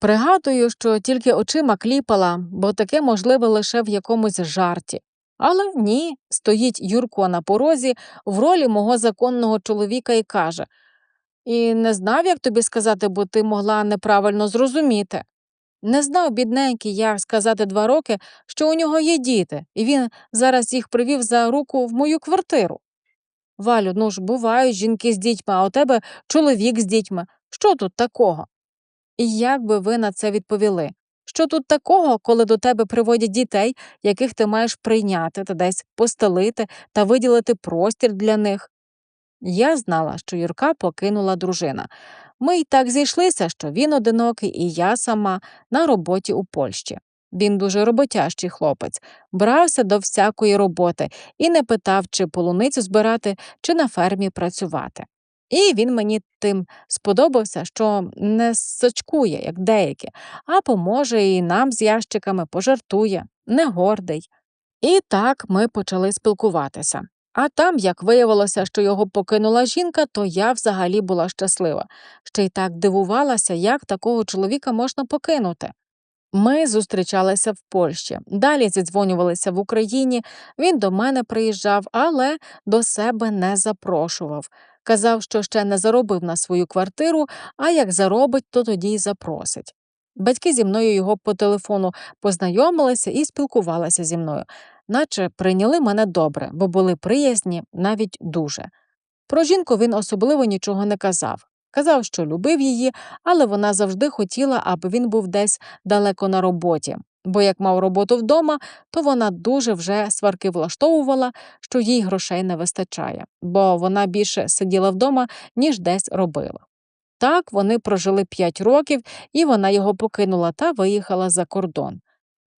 Пригадую, що тільки очима кліпала, бо таке можливе лише в якомусь жарті. Але ні, стоїть Юрко на порозі в ролі мого законного чоловіка і каже І не знав, як тобі сказати, бо ти могла неправильно зрозуміти. Не знав, бідненький, як сказати два роки, що у нього є діти, і він зараз їх привів за руку в мою квартиру. Валю, ну ж бувають жінки з дітьми, а у тебе чоловік з дітьми. Що тут такого? І як би ви на це відповіли? Що тут такого, коли до тебе приводять дітей, яких ти маєш прийняти та десь постелити та виділити простір для них? Я знала, що Юрка покинула дружина. Ми й так зійшлися, що він одинокий, і я сама на роботі у Польщі. Він дуже роботящий хлопець, брався до всякої роботи і не питав, чи полуницю збирати, чи на фермі працювати. І він мені тим сподобався, що не сочкує, як деякі, а поможе і нам з ящиками пожартує, не гордий. І так ми почали спілкуватися. А там, як виявилося, що його покинула жінка, то я взагалі була щаслива, ще й так дивувалася, як такого чоловіка можна покинути. Ми зустрічалися в Польщі, далі зідзвонювалися в Україні. Він до мене приїжджав, але до себе не запрошував. Казав, що ще не заробив на свою квартиру, а як заробить, то тоді й запросить. Батьки зі мною його по телефону познайомилися і спілкувалися зі мною, наче прийняли мене добре, бо були приязні навіть дуже. Про жінку він особливо нічого не казав. Казав, що любив її, але вона завжди хотіла, аби він був десь далеко на роботі, бо як мав роботу вдома, то вона дуже вже сварки влаштовувала, що їй грошей не вистачає, бо вона більше сиділа вдома, ніж десь робила. Так вони прожили п'ять років, і вона його покинула та виїхала за кордон.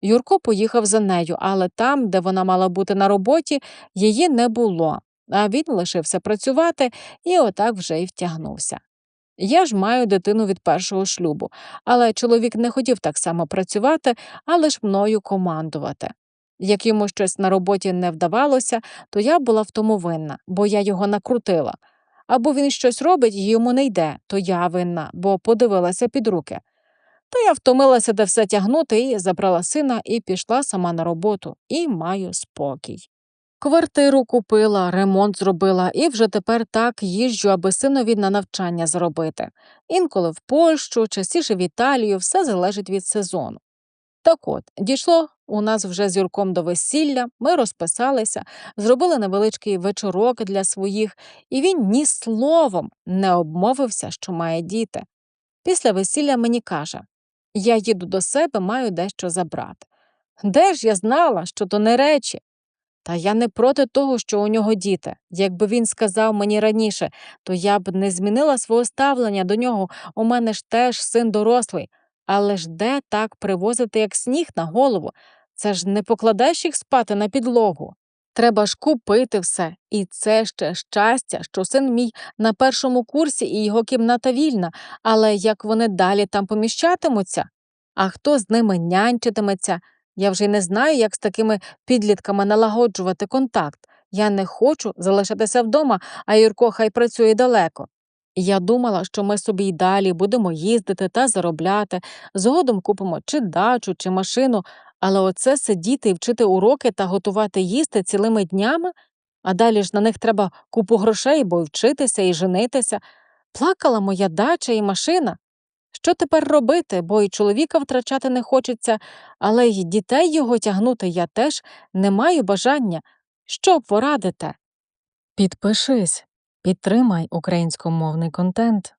Юрко поїхав за нею, але там, де вона мала бути на роботі, її не було, а він лишився працювати і отак вже й втягнувся. Я ж маю дитину від першого шлюбу, але чоловік не хотів так само працювати, а лиш мною командувати. Як йому щось на роботі не вдавалося, то я була в тому винна, бо я його накрутила. Або він щось робить і йому не йде, то я винна, бо подивилася під руки. Та я втомилася де все тягнути і забрала сина і пішла сама на роботу, і маю спокій. Квартиру купила, ремонт зробила і вже тепер так їжджу, аби синові на навчання зробити. Інколи в Польщу, частіше в Італію, все залежить від сезону. Так от, дійшло у нас вже з Юрком до весілля, ми розписалися, зробили невеличкий вечорок для своїх, і він ні словом не обмовився, що має діти. Після весілля мені каже я їду до себе, маю дещо забрати. Де ж я знала, що то не речі? Та я не проти того, що у нього діти. Якби він сказав мені раніше, то я б не змінила свого ставлення до нього. У мене ж теж син дорослий. Але ж де так привозити, як сніг на голову? Це ж не покладаєш їх спати на підлогу. Треба ж купити все. І це ще щастя, що син мій на першому курсі і його кімната вільна, але як вони далі там поміщатимуться? А хто з ними нянчитиметься? Я вже й не знаю, як з такими підлітками налагоджувати контакт. Я не хочу залишатися вдома, а Юрко хай працює далеко. Я думала, що ми собі й далі будемо їздити та заробляти, згодом купимо чи дачу, чи машину, але оце сидіти і вчити уроки та готувати їсти цілими днями, а далі ж на них треба купу грошей, бо вчитися і женитися. Плакала моя дача і машина. Що тепер робити, бо й чоловіка втрачати не хочеться, але й дітей його тягнути я теж не маю бажання. Що порадите? Підпишись, підтримай українськомовний контент.